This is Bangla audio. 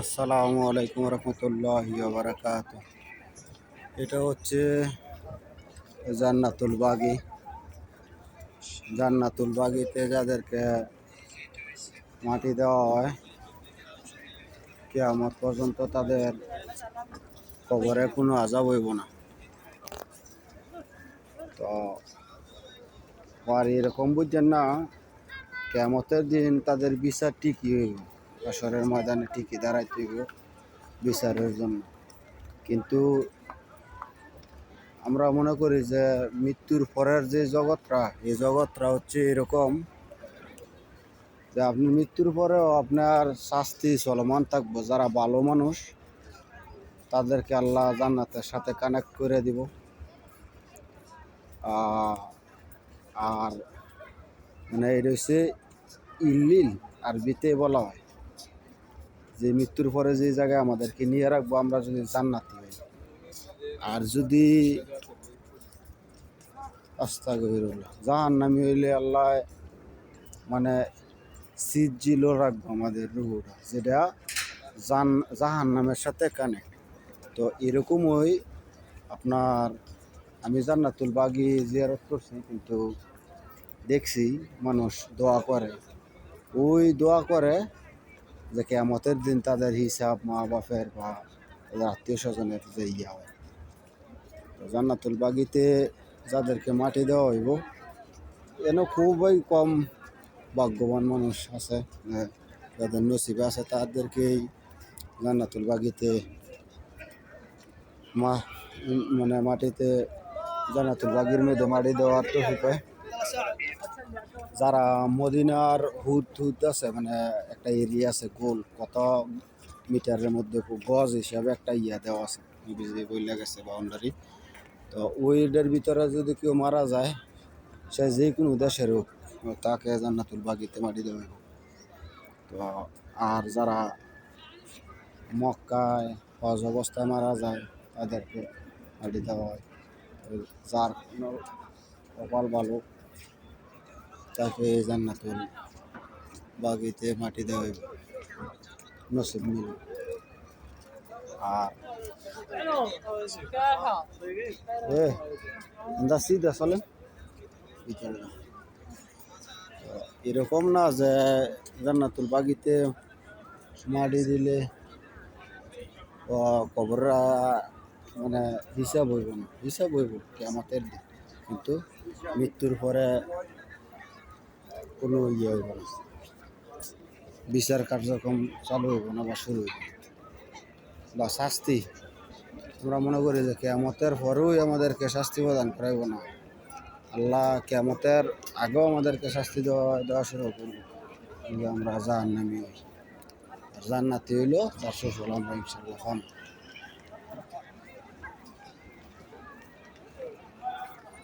আসসালামু আলাইকুম রহমতুল্লাহ বারাকাত এটা হচ্ছে জান্নাতুল বাগি। জান্নাতুল বাগিতে যাদেরকে মাটি দেওয়া হয়, কেয়ামত পর্যন্ত তাদের কবরে কোনো আজাব হইব না। তো আর এরকম বুঝছেন না, কেয়ামতের দিন তাদের বিচার ঠিকই হইব। আসরের ময়দানে ঠিকই দাঁড়াইতে হইব বিচারের জন্য। কিন্তু আমরা মনে করি যে মৃত্যুর পরের যে জগৎটা, এই জগৎটা হচ্ছে এরকম যে আপনি মৃত্যুর পরেও আপনার শাস্তি চলমান থাকব। যারা ভালো মানুষ, তাদেরকে আল্লাহ জান্নাতের সাথে কানেক্ট করে দিব। আর মানে এটা হচ্ছে ইল্লিল, আরবিতে বলা হয়। যে মৃত্যুর পরে যে জায়গায় আমাদেরকে নিয়ে রাখব, আমরা যদি জান্নাতি হই। আর যদি আস্তাগফিরুল্লাহ জাহান নামি হইলে আল্লাহ মানে সিট জিলো রাখব আমাদের রুহুটা, যেটা জান জাহান নামের সাথে কানেক্ট তো এরকমই আপনার আমি জান্নাতুল বাগি জিয়ারত করছি, কিন্তু দেখছি মানুষ দোয়া করে। ওই দোয়া করে যে কেমতের দিন তাদের হিসাব মা বাপের বা তাদের আত্মীয় স্বজনের যে ইয়া হয়। তো জান্নাতুল বাগিতে যাদেরকে মাটি দেওয়া হইব, এনে খুবই কম ভাগ্যবান মানুষ আছে যাদের নসিবে আছে তাদেরকেই জান্নাতুল বাগিতে মা মানে মাটিতে জান্নাতুল বাগির মধ্যে মাটি দেওয়ার তো পায়। যারা মদিনার হুদ হুদ আছে মানে একটা এরিয়া আছে গোল, কত মিটারের মধ্যে গজ হিসাবে একটা ইয়া দেওয়া আছে, বিজলি বইলে গেছে বাউন্ডারি তো ওইটার ভিতরে যদি কেউ মারা যায়, সে যে কোনো দেশের হোক, তাকে জান্নাতুল বাগিতে মাটি দেওয়া তো আর যারা মক্কায় হজ অবস্থায় মারা যায়, তাদেরকে মাটি দেওয়া হয়। যার কপাল ভালো তাকে জান্নাতুল বাগিতে মাটি দেওয়া নসিব মিল আর সিধা চলেন এরকম না যে জান্নাতুল বাগিতে মাটি দিলে কবররা মানে হিসাব হইব না। হিসাব হইব দিন। কিন্তু মৃত্যুর পরে কোনো ইয়ে হইব না। বিচার কার্যক্রম চালু হইব না বা শুরু হইব বা শাস্তি, আমরা মনে করি যে কেয়ামতের পরেও আমাদেরকে শাস্তি প্রদান করাইব না। আল্লাহ কেয়ামতের আগেও আমাদেরকে শাস্তি দেওয়া দেওয়া শুরু করব। আমরা জাহান নামি হই। আর জান্নাতি হইল তার সুফল আমরা ইনশাল্লাহ